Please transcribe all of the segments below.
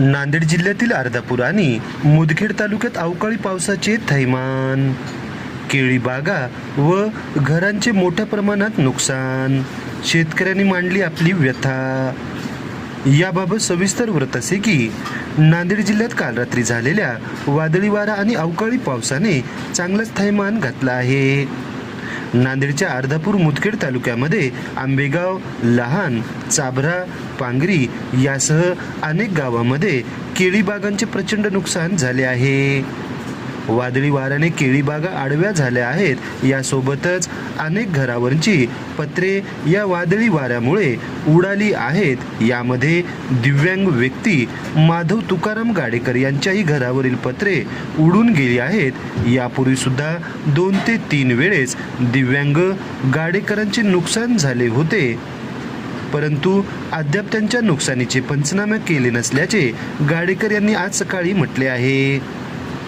नांदेड जिल्ह्यातील अर्धापूर आणि मुदखेड तालुक्यात अवकाळी पावसाचे थैमान. केळी बागा व घरांचे मोठ्या प्रमाणात नुकसान. शेतकऱ्यांनी मांडली आपली व्यथा. याबाबत सविस्तर व्रत असे की नांदेड जिल्ह्यात काल रात्री झालेल्या वादळी वारा आणि अवकाळी पावसाने चांगलाच थैमान घातला आहे. नांदेडच्या अर्धापूर मुदखेड तालुक्यामध्ये आंबेगाव लहान चाभरा पांगरी यासह अनेक गावामध्ये केळीबागांचे प्रचंड नुकसान झाले आहे. वादळी वाऱ्याने केळी बागा आडव्या झाल्या आहेत. यासोबतच अनेक घरावरची पत्रे या वादळी वाऱ्यामुळे उडाली आहेत. यामध्ये दिव्यांग व्यक्ती माधव तुकाराम गाडेकर यांच्याही घरावरील पत्रे उडून गेली आहेत. यापूर्वी सुद्धा दोन ते तीन वेळेस दिव्यांग गाडेकरांचे नुकसान झाले होते. परंतु अद्याप त्यांच्या नुकसानीचे पंचनामे केले नसल्याचे गाडेकर यांनी आज सकाळी म्हटले आहे.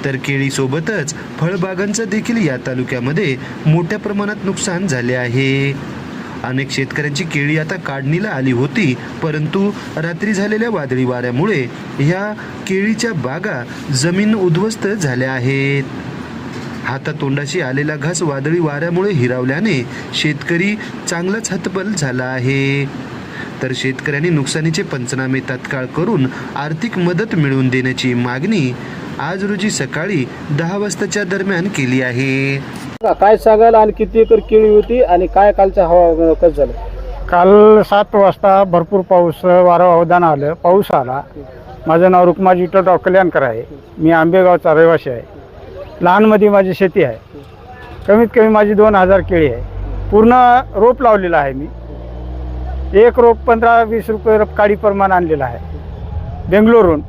तर केळीसोबतच फळबागांचं देखील या तालुक्यामध्ये मोठ्या प्रमाणात नुकसान झाले आहे. अनेक शेतकऱ्यांची केळी आता काढणीला आली होती परंतु रात्री झालेल्या वादळी वाऱ्यामुळे ह्या केळीच्या बागा जमीन उद्ध्वस्त झाल्या आहेत. हातातोंडाशी आलेला घास वादळी वाऱ्यामुळे हिरावल्याने शेतकरी चांगलाच हतबल झाला आहे. तर शेतकऱ्यांनी नुकसानीचे पंचनामे तात्काळ करून आर्थिक मदत मिळवून देण्याची मागणी आज रोजी सकाळी दहा वाजताच्या दरम्यान केली आहे. काय सांगाल? आणि किती एकर केळी होती आणि काय कालचं हवा कसं झालं? काल सात वाजता भरपूर पाऊस वारं अवधान आलं. पाऊस आला. माझं नाव रुक्माजी विठ्ठलराव कल्याणकर आहे. मी आंबेगावचा रहिवासी आहे. लहानमध्ये माझी शेती आहे. कमीत कमी माझी दोन हजार केळी आहे. पूर्ण रोप लावलेला आहे मी. एक रोप पंधरा वीस रुपये रोप काडी प्रमाण आणलेलं आहे. बेंगलोरहून.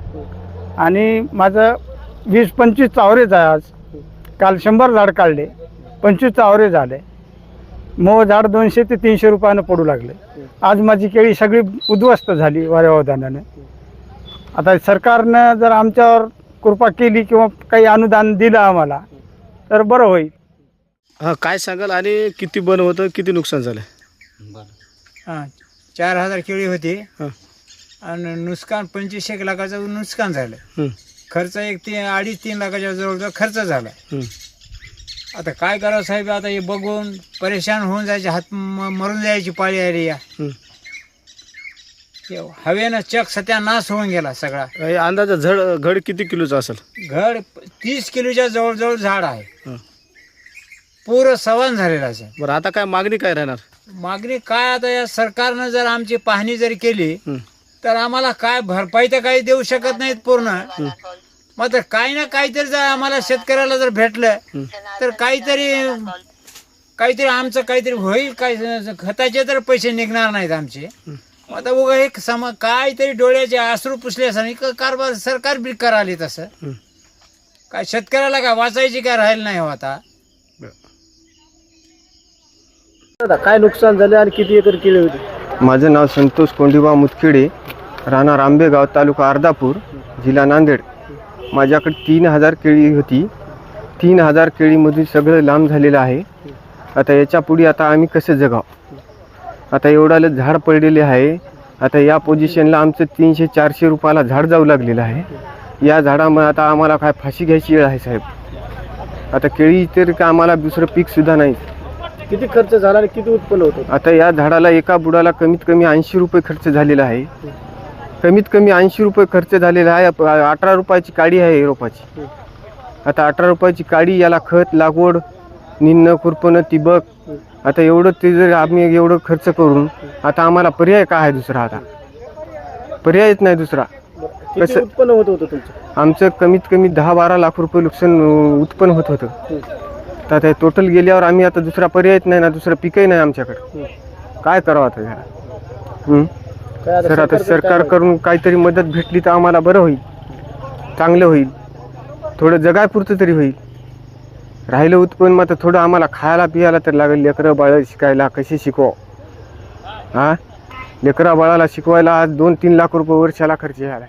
आणि माझं वीस पंचवीस चावरेज आहे आज. काल शंभर झाड काढले. पंचवीस चावरे झाले. मग झाड दोनशे ते तीनशे रुपयानं पडू लागले. आज माझी केळी सगळी उद्ध्वस्त झाली वाऱ्यावधानानं आता सरकारनं जर आमच्यावर कृपा केली किंवा काही अनुदान दिलं आम्हाला तर बरं होईल. हां काय सांगाल? आणि किती बन होतं? किती नुकसान झालं हां. चार हजार केळी होती. हां. आणि नुकसान पंचवीस एक लाखाचं नुकसान झालं. हं, खर्च एक तीन अडीच तीन लाखाच्या जवळजवळ खर्च झाला. हं. आता काय करावं साहेब आता हे बघून परेशान होऊन जायचे हात म- मरून जायची पाळी आली या. हं. हवेनं चक सत्यानाश होऊन गेला सगळा. हे अंदाजा झड घड किती किलोचं असेल? घड तीस किलोच्या जवळजवळ झाड आहे. हं. पुरं सवान झालेलं असेल बरं आता काय मागणी काय राहणार? मागणी काय आता या सरकारनं जर आमची पाहणी जरी केली हं. तर आम्हाला काय भरपाई तर काही देऊ शकत नाहीत पूर्ण. मात्र काही ना काहीतरी जर आम्हाला शेतकऱ्याला जर भेटलं तर काहीतरी काहीतरी आमचं काहीतरी होईल काय खताचे तर पैसे निघणार नाहीत आमचे. आता उगा एक सम काहीतरी डोळ्याचे आसरू पुसल्यासारखे कारभार सरकार बी कराले तसं. हं. काय शेतकऱ्याला काय वाचायची काय राहील नाही हो आता. दादा काय नुकसान झालं आणि किती एकर केळी होती? माझं नाव संतोष कोंडीबा मुतखेडे राहणार आंबेगाव तालुका अर्धापूर जिल्हा नांदेड. माझ्याकडे तीन हजार केळी होती. तीन हजार केळीमधून सगळं लांब झालेलं आहे. आता याच्यापुढे आता आम्ही कसं जगाव? आता एवढालं झाड पडलेले आहे. आता या पोझिशनला आमचं तीनशे चारशे रुपयाला झाड जाऊ लागलेलं आहे. या झाडामुळे आता आम्हाला काय फाशी घ्यायची वेळ आहे साहेब? आता केळी तर का आम्हाला दुसरं पीकसुद्धा नाही. किती खर्च झाला आणि किती उत्पन्न होतं? आता या झाडाला एका बुडाला कमीत कमी ऐंशी रुपये खर्च झालेला आहे. कमीत कमी ऐंशी रुपये खर्च झालेला आहे. अठरा रुपयाची काडी आहे रोपाची. आता अठरा रुपयाची काडी याला खत लागवड निन्न खुरपणं तिबक आता एवढं ते जर आम्ही एवढं खर्च करून आता आम्हाला पर्याय काय आहे दुसरा आता? पर्यायच नाही दुसरा. कसं- उत्पन्न होत होतं तुमचं? आमचं कमीत कमी दहा बारा लाख रुपये नुकसान उत्पन्न होत होतं. तर आता टोटल गेल्यावर आम्ही आता दुसरा पर्यायच नाही ना दुसरं पिकही नाही आमच्याकडे. काय करावं आता हं? काय आता सर आता सरकारचं काय सरकारकडून काहीतरी मदत भेटली तर आम्हाला बरं होईल. चांगलं होईल. थोडं जगायपुरतं तरी होईल. राहिलं उत्पन्न मात्र थोडं आम्हाला खायला पियाला तर लागेल. लेकरं बाळ शिकायला कसे शिकवा? हा? लेकरा बाळाला शिकवायला आज दोन तीन लाख रुपये वर्षाला खर्च झाला